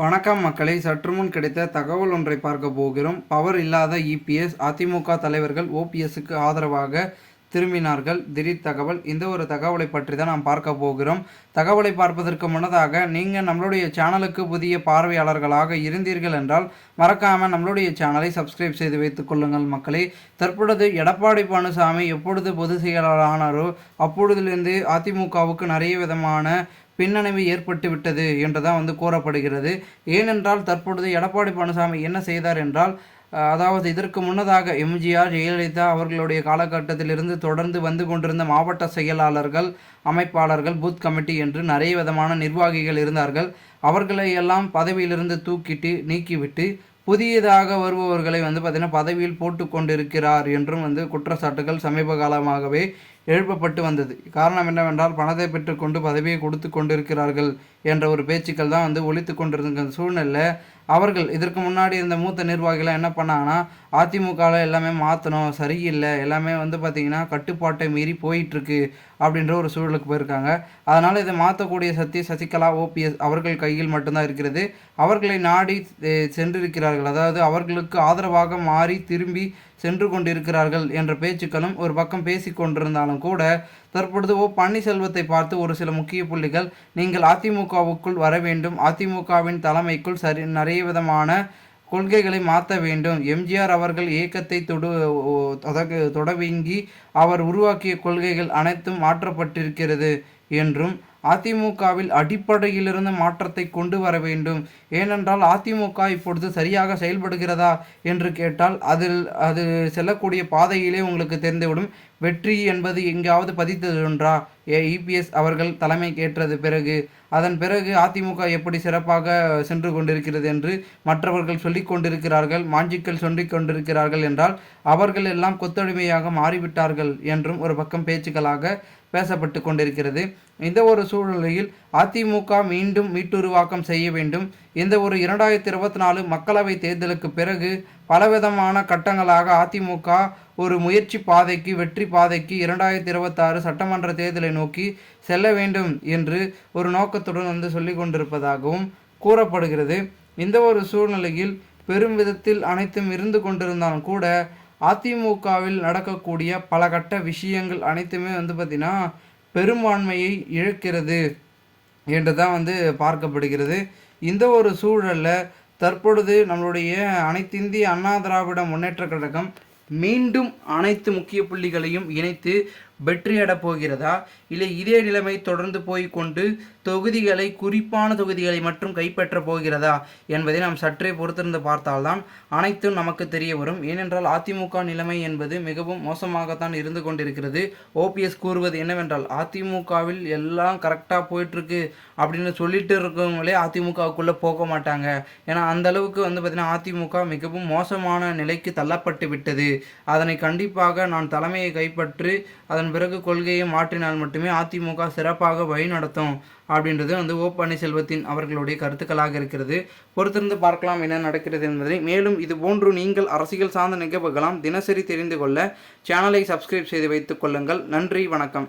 வணக்கம் மக்களை. சற்றுமுன் கிடைத்த தகவல் ஒன்றை பார்க்க போகிறோம். பவர் இல்லாத இபிஎஸ் அதிமுக தலைவர்கள் ஓபிஎஸ்க்கு ஆதரவாக திரும்பினார்கள். திடீர் தகவல். இந்த ஒரு தகவலை பற்றி தான் நாம் பார்க்க போகிறோம். தகவலை பார்ப்பதற்கு முன்னதாக நீங்கள் நம்மளுடைய சேனலுக்கு புதிய பார்வையாளர்களாக இருந்தீர்கள் என்றால் மறக்காமல் நம்மளுடைய சேனலை சப்ஸ்கிரைப் செய்து வைத்துக் கொள்ளுங்கள் மக்களே. தற்பொழுது எடப்பாடி பழனிசாமி எப்பொழுது பொதுச் செயலாளர் ஆனாரோ அப்பொழுதிலிருந்து அதிமுகவுக்கு நிறைய விதமான பின்னணிவு ஏற்பட்டுவிட்டது என்று தான் வந்து கூறப்படுகிறது. ஏனென்றால் தற்பொழுது எடப்பாடி பழனிசாமி என்ன செய்தார் என்றால் அதாவது இதற்கு முன்னதாக எம்ஜிஆர் ஜெயலலிதா அவர்களுடைய காலகட்டத்திலிருந்து தொடர்ந்து வந்து கொண்டிருந்த மாவட்ட செயலாளர்கள் அமைப்பாளர்கள் பூத் கமிட்டி என்று நிறைய விதமான நிர்வாகிகள் இருந்தார்கள். அவர்களை எல்லாம் பதவியிலிருந்து தூக்கிட்டு நீக்கிவிட்டு புதியதாக வருபவர்களை வந்து பார்த்திங்கன்னா பதவியில் போட்டு கொண்டிருக்கிறார் என்றும் வந்து குற்றச்சாட்டுகள் சமீப காலமாகவே எழுப்பப்பட்டு வந்தது. காரணம் என்னவென்றால் பணத்தை பெற்றுக்கொண்டு பதவியை கொடுத்து கொண்டிருக்கிறார்கள் என்ற ஒரு பேச்சுக்கள் தான் வந்து ஒழித்து கொண்டிருந்த சூழ்நிலை அவர்கள் இதற்கு முன்னாடி இருந்த மூத்த நிர்வாகிகள் என்ன பண்ணாங்கன்னா அதிமுகவில் எல்லாமே மாற்றணும் சரியில்லை எல்லாமே வந்து பார்த்திங்கன்னா கட்டுப்பாட்டை மீறி போயிட்டுருக்கு அப்படின்ற ஒரு சூழலுக்கு போயிருக்காங்க. அதனால் இதை மாற்றக்கூடிய சக்தி சசிகலா ஓபிஎஸ் அவர்கள் கையில் மட்டும்தான் இருக்கிறது. அவர்களை நாடி சென்றிருக்கிறார்கள். அதாவது அவர்களுக்கு ஆதரவாக மாறி திரும்பி சென்று கொண்டிருக்கிறார்கள் என்ற பேச்சுக்களும் ஒரு பக்கம் பேசி கொண்டிருந்தாலும் கூட தற்பொழுது ஓ பன்னீர்செல்வத்தை பார்த்து ஒரு சில முக்கிய புள்ளிகள் நீங்கள் அதிமுகவுக்குள் வர வேண்டும் அதிமுகவின் தலைமைக்குள் சரி நிறைய விதமான கொள்கைகளை மாற்ற வேண்டும். எம்ஜிஆர் அவர்கள் இயக்கத்தை தொடு தொடவீங்கி அவர் உருவாக்கிய கொள்கைகள் அனைத்தும் மாற்றப்பட்டிருக்கிறது. என்றும் அதிமுகவில் அடிப்படையிலிருந்து மாற்றத்தை கொண்டு வர வேண்டும். ஏனென்றால் அதிமுக இப்பொழுது சரியாக செயல்படுகிறதா என்று கேட்டால் அதில் அது செல்லக்கூடிய பாதையிலே உங்களுக்கு தெரிந்துவிடும். வெற்றி என்பது எங்காவது பதித்ததுன்றா? இபிஎஸ் அவர்கள் தலைமை கேட்டது பிறகு அதன் பிறகு அதிமுக எப்படி சிறப்பாக சென்று கொண்டிருக்கிறது என்று மற்றவர்கள் சொல்லிக் கொண்டிருக்கிறார்கள் மாஞ்சிக்கள் சொல்லிக் கொண்டிருக்கிறார்கள் என்றால் அவர்கள் எல்லாம் கொத்தடிமையாக மாறிவிட்டார்கள் என்றும் ஒரு பக்கம் பேச்சுக்களாக பேசப்பட்டு கொண்டிருக்கிறது. இந்த ஒரு சூழ்நிலையில் அதிமுக மீண்டும் மீட்டுருவாக்கம் செய்ய வேண்டும். இந்த ஒரு இரண்டாயிரத்தி இருபத்தி நாலு மக்களவை தேர்தலுக்கு பிறகு பலவிதமான கட்டங்களாக அதிமுக ஒரு முயற்சி பாதைக்கு வெற்றி பாதைக்கு இரண்டாயிரத்தி இருபத்தாறு சட்டமன்ற தேர்தலை நோக்கி செல்ல வேண்டும் என்று ஒரு நோக்கத்துடன் வந்து சொல்லி கொண்டிருப்பதாகவும் கூறப்படுகிறது. இந்த ஒரு சூழ்நிலையில் பெரும் விதத்தில் அனைத்தும் இருந்து கொண்டிருந்தாலும் கூட அதிமுகவில் நடக்கக்கூடிய பல கட்ட விஷயங்கள் அனைத்துமே வந்து பார்த்திங்கன்னா பெரும்பான்மையை இழக்கிறது என்று தான் வந்து பார்க்கப்படுகிறது. இந்த ஒரு சூழலில் தற்பொழுது நம்மளுடைய அனைத்திந்திய அண்ணா திராவிட முன்னேற்ற கழகம் மீண்டும் அனைத்து முக்கிய புள்ளிகளையும் இணைத்து வெற்றியடப் போகிறதா? இல்லை இதே நிலைமை தொடர்ந்து போய் கொண்டு தொகுதிகளை குறிப்பான தொகுதிகளை மட்டும் கைப்பற்றப் போகிறதா என்பதை நாம் சற்றே பொறுத்திருந்து பார்த்தால்தான் அனைத்தும் நமக்கு தெரிய வரும். ஏனென்றால் அதிமுக நிலைமை என்பது மிகவும் மோசமாகத்தான் இருந்து கொண்டிருக்கிறது. ஓபிஎஸ் கூறுவது என்னவென்றால் அதிமுகவில் எல்லாம் கரெக்டாக போயிட்டுருக்கு அப்படின்னு சொல்லிட்டு இருக்கவங்களே அதிமுகவுக்குள்ளே போக மாட்டாங்க. ஏன்னா அந்த அளவுக்கு வந்து பார்த்திங்கன்னா அதிமுக மிகவும் மோசமான நிலைக்கு தள்ளப்பட்டு விட்டது. அதனை கண்டிப்பாக நான் தலைமையை கைப்பற்றி அதன் பிறகு கொள்கையை மாற்றினால் மட்டுமே அதிமுக சிறப்பாக வழிநடத்தும் அப்படின்றது வந்து ஓ பன்னீர்செல்வத்தின் அவர்களுடைய கருத்துக்களாக இருக்கிறது. பொறுத்திருந்து பார்க்கலாம் என்ன நடக்கிறது என்பதை. மேலும் இது போன்று நீங்கள் அரசியல் சார்ந்த நிகழ்வுகளாம் தினசரி தெரிந்து கொள்ள சேனலை சப்ஸ்கிரைப் செய்து வைத்துக் கொள்ளுங்கள். நன்றி வணக்கம்.